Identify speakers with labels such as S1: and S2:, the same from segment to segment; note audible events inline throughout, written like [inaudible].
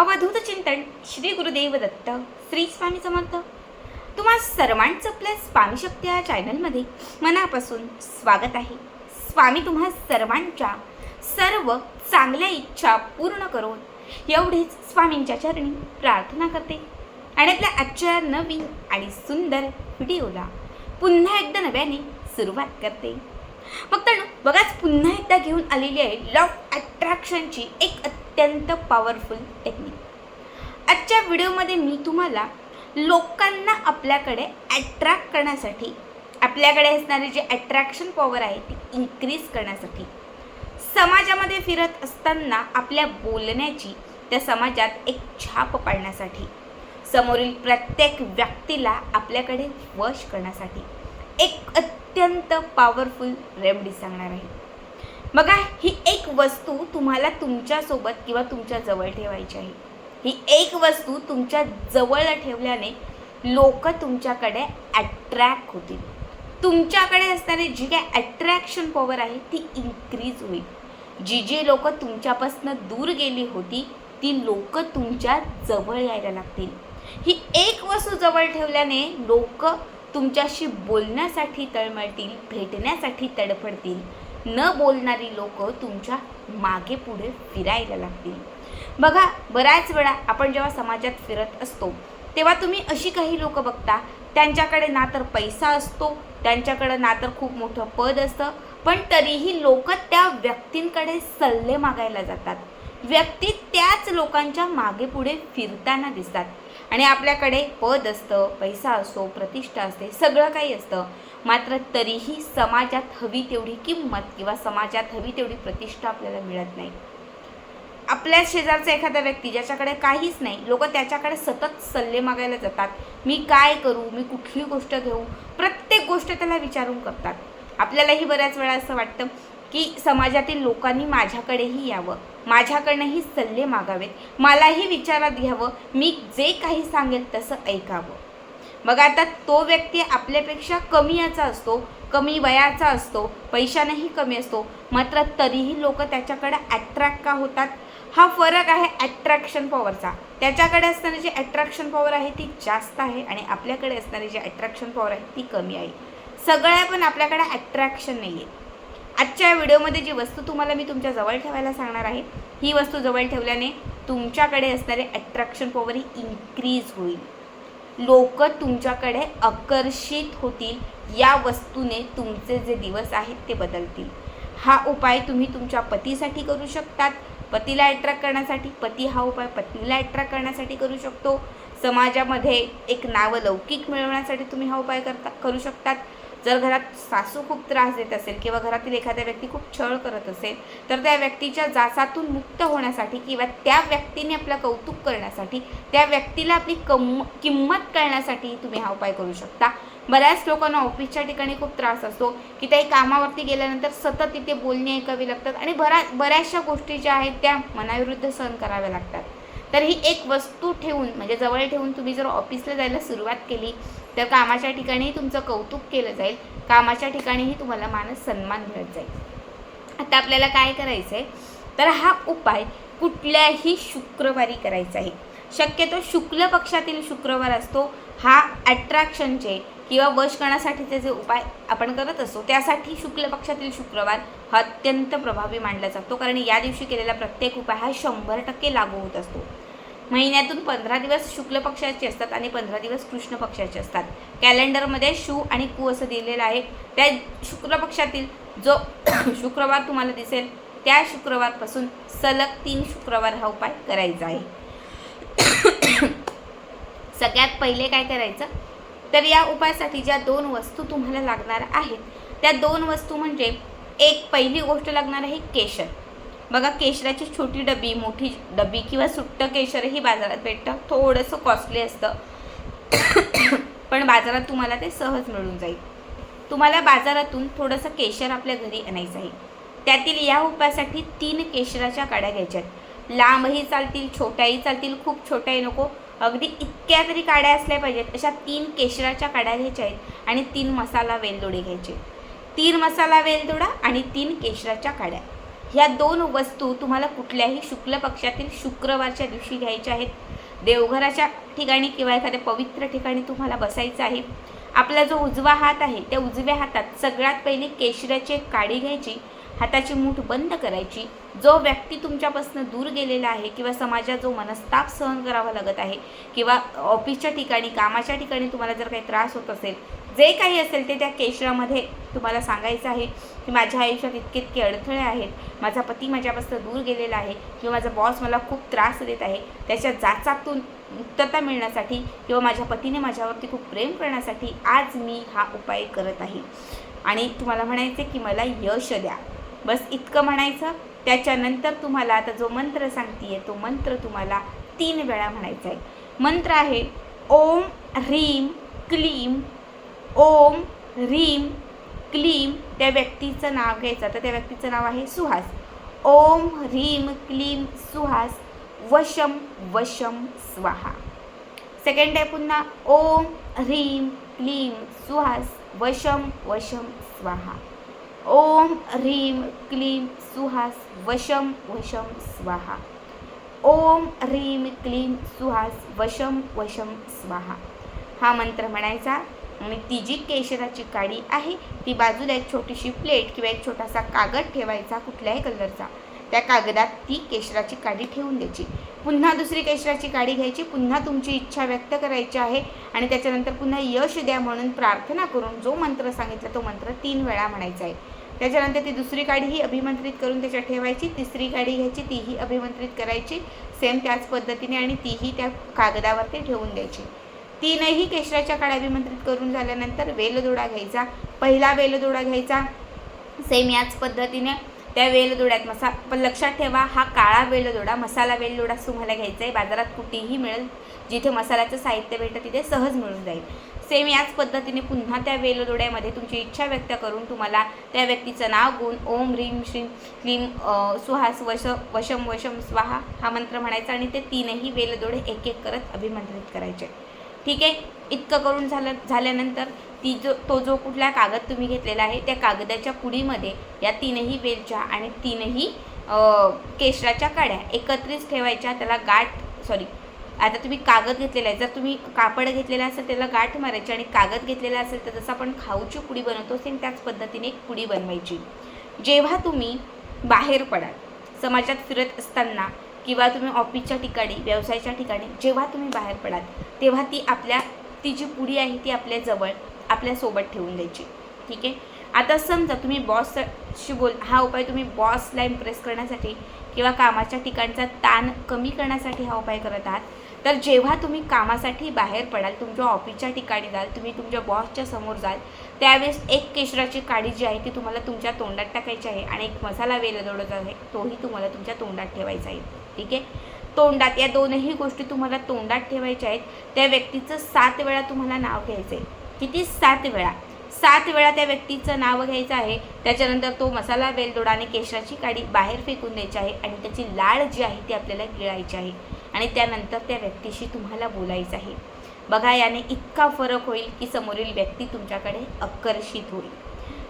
S1: अवधूत चिंतन श्री गुरुदेव दत्त श्री स्वामी समर्थ. तुम्हा सर्वांचं आपल्या स्वामी शक्ती या चॅनलमध्ये मनापासून स्वागत आहे. स्वामी तुम्हा सर्वांच्या सर्व चांगल्या इच्छा पूर्ण करून एवढीच स्वामींच्या चरणी प्रार्थना करते. आणि आपल्या आजच्या नवीन आणि सुंदर व्हिडिओला पुन्हा एकदा नव्याने सुरुवात करते. मग बघाच पुन्हा एकदा घेऊन आलेली आहे लॉ अट्रॅक्शनची एक अत्यंत पॉवरफुल टेक्निक आजच्या व्हिडिओमध्ये मी तुम्हाला लोकांना आपल्याकडे ॲट्रॅक्ट करण्यासाठी आपल्याकडे असणारी जी ॲट्रॅक्शन पॉवर आहे ती इन्क्रीज करण्यासाठी समाजामध्ये फिरत असताना आपल्या बोलण्याची त्या समाजात एक छाप पाडण्यासाठी समोरील प्रत्येक व्यक्तीला आपल्याकडे वश करण्यासाठी एक अत्यंत पॉवरफुल रेमडी सांगणार आहे. बघा ही एक वस्तू तुम्हाला तुमच्यासोबत किंवा तुमच्या जवळ ठेवायची आहे. ही एक वस्तू तुमच्या जवळ ठेवल्याने लोक तुमच्याकडे अट्रॅक्ट होतील. तुमच्याकडे असणारी जी काय अट्रॅक्शन पॉवर आहे ती इन्क्रीज होईल. जी जी लोक तुमच्यापासून दूर गेली होती ती लोक तुमच्या जवळ यायला लागतील. ही एक वस्तू जवळ ठेवल्याने लोक तुमच्याशी बोलण्यासाठी तळमळतील भेटण्यासाठी तडफडतील. न बोलणारी लोक तुमच्या मागे पुढे फिरायला लागतील. बघा बऱ्याच वेळा आपण जेव्हा समाजात फिरत असतो तेव्हा तुम्ही अशी काही लोक बघता त्यांच्याकडे ना तर पैसा असतो त्यांच्याकडं ना तर खूप मोठं पद असतं पण तरीही लोक त्या व्यक्तींकडे सल्ले मागायला जातात. व्यक्ती त्याच लोकांच्या मागे पुढे फिरताना दिसतात. आणि आपल्याकडे पद असतं पैसा असतो प्रतिष्ठा असते सगळं काही असतं. मात्र तरीही समाजात हवी तेवढी किंमत किंवा समाजात हवी तेवढी प्रतिष्ठा आपल्याला मिळत नाही. आपल्या शेजारचा एखादा व्यक्ती ज्याच्याकडे काहीच नाही लोक त्याच्याकडे सतत सल्ले मागायला जातात. मी काय करू? मी कुठली गोष्ट घेऊ? प्रत्येक गोष्ट त्याला विचारून करतात. आपल्यालाही बऱ्याच वेळा असं वाटतं की समाजातील लोकांनी माझ्याकडेही यावं. माझ्याकडनंही सल्ले मागावेत. मलाही विचारात घ्यावं. मी जे काही सांगेल तसं ऐकावं. मग आता तो व्यक्ती आपल्यापेक्षा कमी याचा असतो कमी वयाचा असतो पैशानेही कमी असतो. मात्र तरीही लोक त्याच्याकडे ॲट्रॅक्ट का होतात? हा फरक आहे ॲट्रॅक्शन पॉवरचा त्याच्याकडे असणारी जी ॲट्रॅक्शन पॉवर आहे ती जास्त आहे आणि आपल्याकडे असणारी जी ॲट्रॅक्शन पॉवर आहे ती कमी आहे. सगळ्या पण आपल्याकडे ॲट्रॅक्शन नाही आहे आजच्या व्हिडिओमध्ये जी वस्तू तुम्हाला मी तुमच्या जवळ ठेवायला सांगणार आहे ही वस्तू जवळ ठेवल्याने तुमच्याकडे असणारे अट्रॅक्शन पॉवर ही इन्क्रीज होईल. लोक तुमच्याकडे आकर्षित होतील या वस्तूने तुमचे जे दिवस आहेत ते बदलतील. हा उपाय तुम्ही तुमच्या पतीसाठी करू शकतात पतीला अट्रॅक्ट करण्यासाठी. पती हा उपाय पत्नीला अट्रॅक्ट करण्यासाठी करू शकतो. समाजामध्ये एक नावलौकिक मिळवण्यासाठी तुम्ही हा उपाय करता करू शकतात. जर घरात सासू खूप त्रास देत असेल किंवा घरातील एखाद्या व्यक्ती खूप छळ करत असेल तर त्या व्यक्तीच्या जाचातून मुक्त होण्यासाठी किंवा त्या व्यक्तीने आपलं कौतुक करण्यासाठी त्या व्यक्तीला आपली कम किंमत कळण्यासाठी तुम्ही हा उपाय करू शकता. बऱ्याच लोकांना ऑफिसच्या ठिकाणी खूप त्रास असतो की त्याही कामावरती गेल्यानंतर सतत तिथे बोलणी ऐकावी लागतात आणि बऱ्या बऱ्याचशा गोष्टी ज्या आहेत त्या मनाविरुद्ध सहन कराव्या लागतात. तर ही एक वस्तू ठेवून म्हणजे जवळ ठेवून तुम्ही जर ऑफिसला जायला सुरुवात केली तर कामाच्या ठिकाणी तुमचं कौतुक केलं जाईल. कामाच्या ठिकाणीही तुम्हाला मानस सन्मान मिळत जाईल. आता आपल्याला काय करायचं आहे तर हा उपाय कुठल्याही शुक्रवारी करायचा आहे. शक्यतो शुक्ल पक्षातील शुक्रवार असतो. हा ॲट्रॅक्शनचे किंवा वश करण्यासाठीचे जे उपाय आपण करत असतो त्यासाठी शुक्ल पक्षातील शुक्रवार हा अत्यंत प्रभावी मानला जातो. कारण या दिवशी केलेला प्रत्येक उपाय हा शंभर टक्के लागू होत असतो. महिन्यातून पंधरा दिवस शुक्ल पक्षाचे असतात आणि पंधरा दिवस कृष्ण पक्षाचे असतात. कॅलेंडरमध्ये शू आणि कू असं दिलेलं आहे. त्या शुक्ल पक्षातील जो [coughs] शुक्रवार तुम्हाला दिसेल त्या शुक्रवारपासून सलग तीन शुक्रवार हा उपाय करायचा आहे. [coughs] सगळ्यात पहिले काय करायचं? तर या उपायासाठी ज्या दोन वस्तू तुम्हाला लागणार आहेत त्या दोन वस्तू म्हणजे एक पहिली गोष्ट लागणार आहे केशर. बघा केशराची छोटी डबी मोठी डबी किंवा सुट्टं केशरही बाजारात भेटतं. थोडंसं कॉस्टली असतं. [coughs] पण बाजारात तुम्हाला ते सहज मिळून जाईल. तुम्हाला बाजारातून थोडंसं केशर आपल्या घरी आणायचं आहे. त्यातील या उपायासाठी तीन केशराच्या काड्या घ्यायच्या आहेत लांबही चालतील छोट्याही चालतील खूप छोट्याही नको. अगदी इतक्या तरी काड्या असल्या पाहिजेत. अशा तीन केशराच्या काड्या घ्यायच्या आहेत आणि तीन मसाला वेलदोडे घ्यायचे. तीन मसाला वेलदोडा आणि तीन केशराच्या काड्या. ह्या दोन वस्तू तुम्हाला कुठल्याही शुक्ल पक्षातील शुक्रवारच्या दिवशी घ्यायच्या आहेत. देवघराच्या ठिकाणी किंवा एखाद्या पवित्र ठिकाणी तुम्हाला बसायचं आहे. आपला जो उजवा हात आहे त्या उजव्या हातात सगळ्यात पहिले केशराची एक काडी घ्यायची. हाताची मूठ बंद करायची. जो व्यक्ती तुमच्यापासून दूर गेलेला आहे किंवा समाजात जो मनस्ताप सहन करावा लागत आहे किंवा ऑफिसच्या ठिकाणी कामाच्या ठिकाणी तुम्हाला जर काही त्रास होत असेल जे काही असेल ते त्या केशरामध्ये तुम्हाला सांगायचं आहे. की माझ्या आयुष्यात इतके इतके अडथळे आहेत. माझा पती माझ्यापासून दूर गेलेला आहे. किंवा माझा बॉस मला खूप त्रास देत आहे. त्याच्या जाचातून मुक्तता मिळण्यासाठी किंवा माझ्या पतीने माझ्यावरती खूप प्रेम करण्यासाठी आज मी हा उपाय करत आहे. आणि तुम्हाला म्हणायचे की मला यश द्या. बस इतकं म्हणायचं. त्याच्यानंतर तुम्हाला आता जो मंत्र सांगतीये तो मंत्र तुम्हाला तीन वेळा म्हणायचा आहे मंत्र आहे ओम ह्रीम क्लीम ओम ह्रीम क्लीम त्या व्यक्तीचं नाव घ्यायचं. तर त्या व्यक्तीचं नाव आहे सुहास. ओम ह्रीम क्लीम सुहास वशम वशम स्वाहा. सेकंड आहे पुन्हा. ओम ह्रीम क्लीम सुहास वशम वशम स्वाहा. ओम ह्रीम क्लीम सुहास वशम वशम स्वाहा. ओम ह्रीम क्लीम सुहास वशम वशम स्वाहा. हा मंत्र म्हणायचा. आणि ती जी केशराची काडी आहे ती बाजूला एक छोटीशी प्लेट किंवा एक छोटासा कागद ठेवायचा कुठल्याही कलरचा. त्या कागदात ती केशराची काडी ठेवून द्यायची. पुन्हा दुसरी केशराची काडी घ्यायची. पुन्हा तुमची इच्छा व्यक्त करायची आहे आणि त्याच्यानंतर पुन्हा यश द्या म्हणून प्रार्थना करून जो मंत्र सांगितला तो मंत्र तीन वेळा म्हणायचा आहे. त्याच्यानंतर ती दुसरी काडी ही अभिमंत्रित करून त्याच्यात ठेवायची. तिसरी काडी घ्यायची. तीही अभिमंत्रित करायची. सेम त्याच पद्धतीने आणि तीही त्या कागदावरती ठेवून द्यायची. तीनही केशराच्या काड्या अभिमंत्रित करून झाल्यानंतर वेलदोडा घ्यायचा. पहिला वेलदोडा घ्यायचा. सेम याच पद्धतीने त्या वेलदोड्यात मसा पण लक्षात ठेवा हा काळा वेलदोडा मसाला वेलदोडा तुम्हाला घ्यायचा आहे बाजारात कुठेही मिळेल जिथे मसाल्याचं साहित्य भेटतं तिथे सहज मिळून जाईल. सेम याच पद्धतीने पुन्हा त्या वेलदोड्यामध्ये तुमची इच्छा व्यक्त करून तुम्हाला त्या व्यक्तीचं नाव गुण ओम ह्रीम श्रीम क्लीम सुहास वश वशम वशम स्वाहा हा मंत्र म्हणायचा आणि ते तीनही वेलदोडे एक एक करत अभिमंत्रित करायचे. ठीक आहे? इतकं करून झालं झाल्यानंतर ती जो तो जो कुठला कागद तुम्ही घेतलेला आहे त्या कागदाच्या पुडीमध्ये या तीनही वेलच्या आणि तीनही केशराच्या काड्या एकत्रित ठेवायच्या त्याला गाठ सॉरी आता तुम्ही कागद घेतलेला आहे. जर तुम्ही कापड घेतलेला असेल त्याला गाठ मारायची आणि कागद घेतलेला असेल तर जसं आपण खाऊची पुडी बनवतो सेम त्याच पद्धतीने एक पुडी बनवायची. जेव्हा तुम्ही बाहेर पडाल समाजात फिरत असताना किंवा तुम्ही ऑफिसच्या ठिकाणी व्यवसायाच्या ठिकाणी जेव्हा तुम्ही बाहेर पडाल तेव्हा ती आपल्या ती जी पुडी आहे ती आपल्याजवळ आपल्यासोबत ठेवून द्यायची. ठीक आहे? आता समजा तुम्ही बॉसशी बोल हा उपाय तुम्ही बॉसला इम्प्रेस करण्यासाठी किंवा कामाच्या ठिकाणचा ताण कमी करण्यासाठी हा उपाय करत आहात तर जेव्हा तुम्ही कामासाठी बाहेर पडाल तुमच्या ऑफिसच्या ठिकाणी जाल तुम्ही तुमच्या बॉसच्या समोर जाल त्यावेळेस एक केशराची काडी जी आहे ती तुम्हाला तुमच्या तोंडात टाकायची आहे आणि एक मसाला वेल जोडत आहे तोही तुम्हाला तुमच्या तोंडात ठेवायचा आहे. ठीक आहे? तोंडात या दोनही गोष्टी तुम्हाला तोंडात ठेवायच्या आहेत. त्या व्यक्तीचं सात वेळा तुम्हाला नाव घ्यायचं आहे. किती? सात वेळा. सात वेळा त्या व्यक्तीचं नाव घ्यायचं आहे. त्याच्यानंतर तो मसाला वेलदोडा आणि केशराची काडी बाहेर फेकून द्यायची आहे आणि त्याची लाळ जी आहे ती आपल्याला गिळायची आहे आणि त्यानंतर त्या व्यक्तीशी तुम्हाला बोलायचं आहे. बघा याने इतका फरक होईल की समोरील व्यक्ती तुमच्याकडे आकर्षित होईल.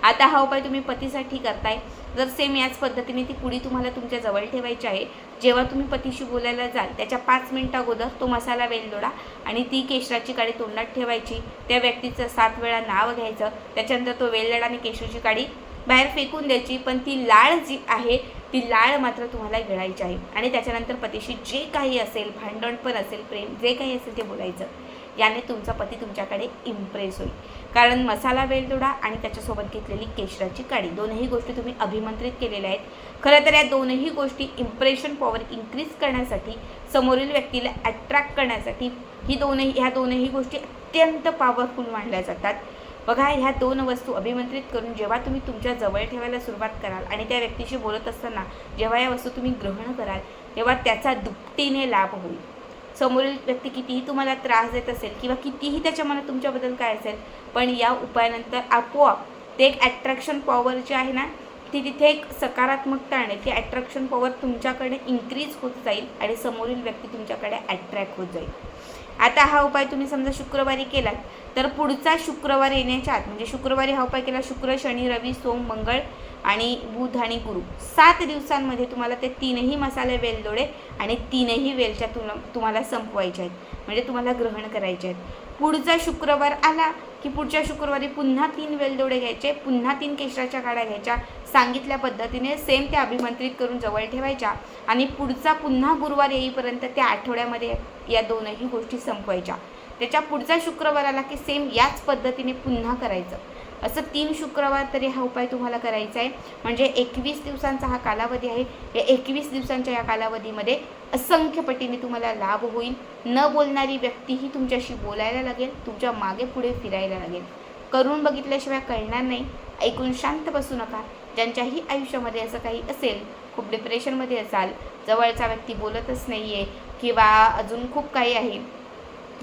S1: आता हा उपाय तुम्ही पतीसाठी करताय. जर सेम याच पद्धतीने ती पुडी तुम्हाला तुमच्या जवळ ठेवायची आहे जेव्हा तुम्ही पतीशी बोलायला जाल त्याच्या पाच मिनिटं अगोदर तो मसाला वेलदोडा आणि ती केशराची काडी तोंडात ठेवायची. त्या व्यक्तीचं सात वेळा नाव घ्यायचं. त्याच्यानंतर तो वेलदोडा आणि केशराची काडी बाहेर फेकून द्यायची. पण ती लाळ जी आहे ती लाळ मात्र तुम्हाला गिळायची आहे. आणि त्याच्यानंतर पतीशी जे काही असेल भांडण पण असेल प्रेम जे काही असेल ते बोलायचं. याने तुमचा पती तुमच्याकडे इम्प्रेस होईल. कारण मसाला वेलदोडा आणि त्याच्यासोबत घेतलेली केशराची काडी दोनही गोष्टी तुम्ही अभिमंत्रित केलेल्या आहेत. खरं तर या दोनही गोष्टी इम्प्रेशन पॉवर इन्क्रीज करण्यासाठी समोरील व्यक्तीला अट्रॅक्ट करण्यासाठी ही दोनही ह्या दोनही गोष्टी अत्यंत पॉवरफुल मानल्या जातात. बघा ह्या दोन वस्तू अभिमंत्रित करून जेव्हा तुम्ही तुमच्या जवळ ठेवायला सुरुवात कराल आणि त्या व्यक्तीशी बोलत असताना जेव्हा या वस्तू तुम्ही ग्रहण कराल तेव्हा त्याचा दुपटीने लाभ होईल. समोरील व्यक्ती कितीही तुम्हाला त्रास देत असेल किंवा कितीही त्याच्या मनात तुमच्याबद्दल काय असेल पण या उपायानंतर आपोआप ते एक ॲट्रॅक्शन पॉवर जे आहे ना ती तिथे एक सकारात्मकता आणि ती ॲट्रॅक्शन पॉवर तुमच्याकडे इन्क्रीज होत जाईल आणि समोरील व्यक्ती तुमच्याकडे अट्रॅक्ट होत जाईल. आता हा उपाय तुम्ही समजा शुक्रवारी केलात तर पुढचा शुक्रवार येण्याच्या आत म्हणजे शुक्रवारी हा उपाय केला शुक्र शनी रवी सोम मंगळ आणि बुध आणि गुरु सात दिवसांमध्ये तुम्हाला ते तीनही मसाले वेलदोडे आणि तीनही वेलच्या तुला तुम्हाला संपवायच्या आहेत. म्हणजे तुम्हाला ग्रहण करायचे आहेत. पुढचा शुक्रवार आला की पुढच्या शुक्रवारी पुन्हा तीन वेलदोडे घ्यायचे पुन्हा तीन केशराच्या काड्या घ्यायच्या सांगितल्या पद्धतीने सेम त्या अभिमंत्रित करून जवळ ठेवायच्या आणि पुढचा पुन्हा गुरुवार येईपर्यंत त्या आठवड्यामध्ये या दोनही गोष्टी संपवायच्या. त्याच्या पुढचा शुक्रवाराला की सेम याच पद्धतीने पुन्हा करायचं. असं तीन शुक्रवार तरी हा उपाय तुम्हाला करायचा आहे. म्हणजे एकवीस दिवसांचा हा कालावधी आहे. या एकवीस दिवसांच्या या कालावधीमध्ये असंख्य पटीने तुम्हाला लाभ होईल. न बोलणारी व्यक्तीही तुमच्याशी बोलायला लागेल. तुमच्या मागे पुढे फिरायला लागेल. करून बघितल्याशिवाय कळणार नाही. ऐकून शांत बसू नका. ज्यांच्याही आयुष्यामध्ये असं काही असेल खूप डिप्रेशनमध्ये असाल जवळचा व्यक्ती बोलतच नाही आहे किंवा अजून खूप काही आहे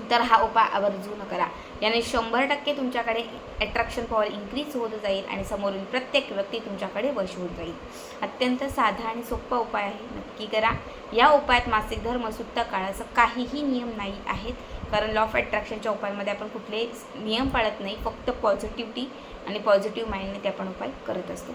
S1: तर हा उपाय आवर्जून करा. याने शंभर टक्के तुमच्याकडे अट्रॅक्शन पॉवर इन्क्रीज होत जाईल आणि समोरील प्रत्येक व्यक्ती तुमच्याकडे वश होत जाईल. अत्यंत साधा आणि सोपा उपाय आहे. नक्की करा. या उपायात मासिक धर्म सुट्टा काळाचं काहीही नियम नाही आहेत. कारण लॉ ऑफ अट्रॅक्शनच्या उपायांमध्ये आपण कुठले नियम पाळत नाही. फक्त पॉझिटिव्हिटी आणि पॉझिटिव्ह माइंडने ते आपण उपाय करत असतो.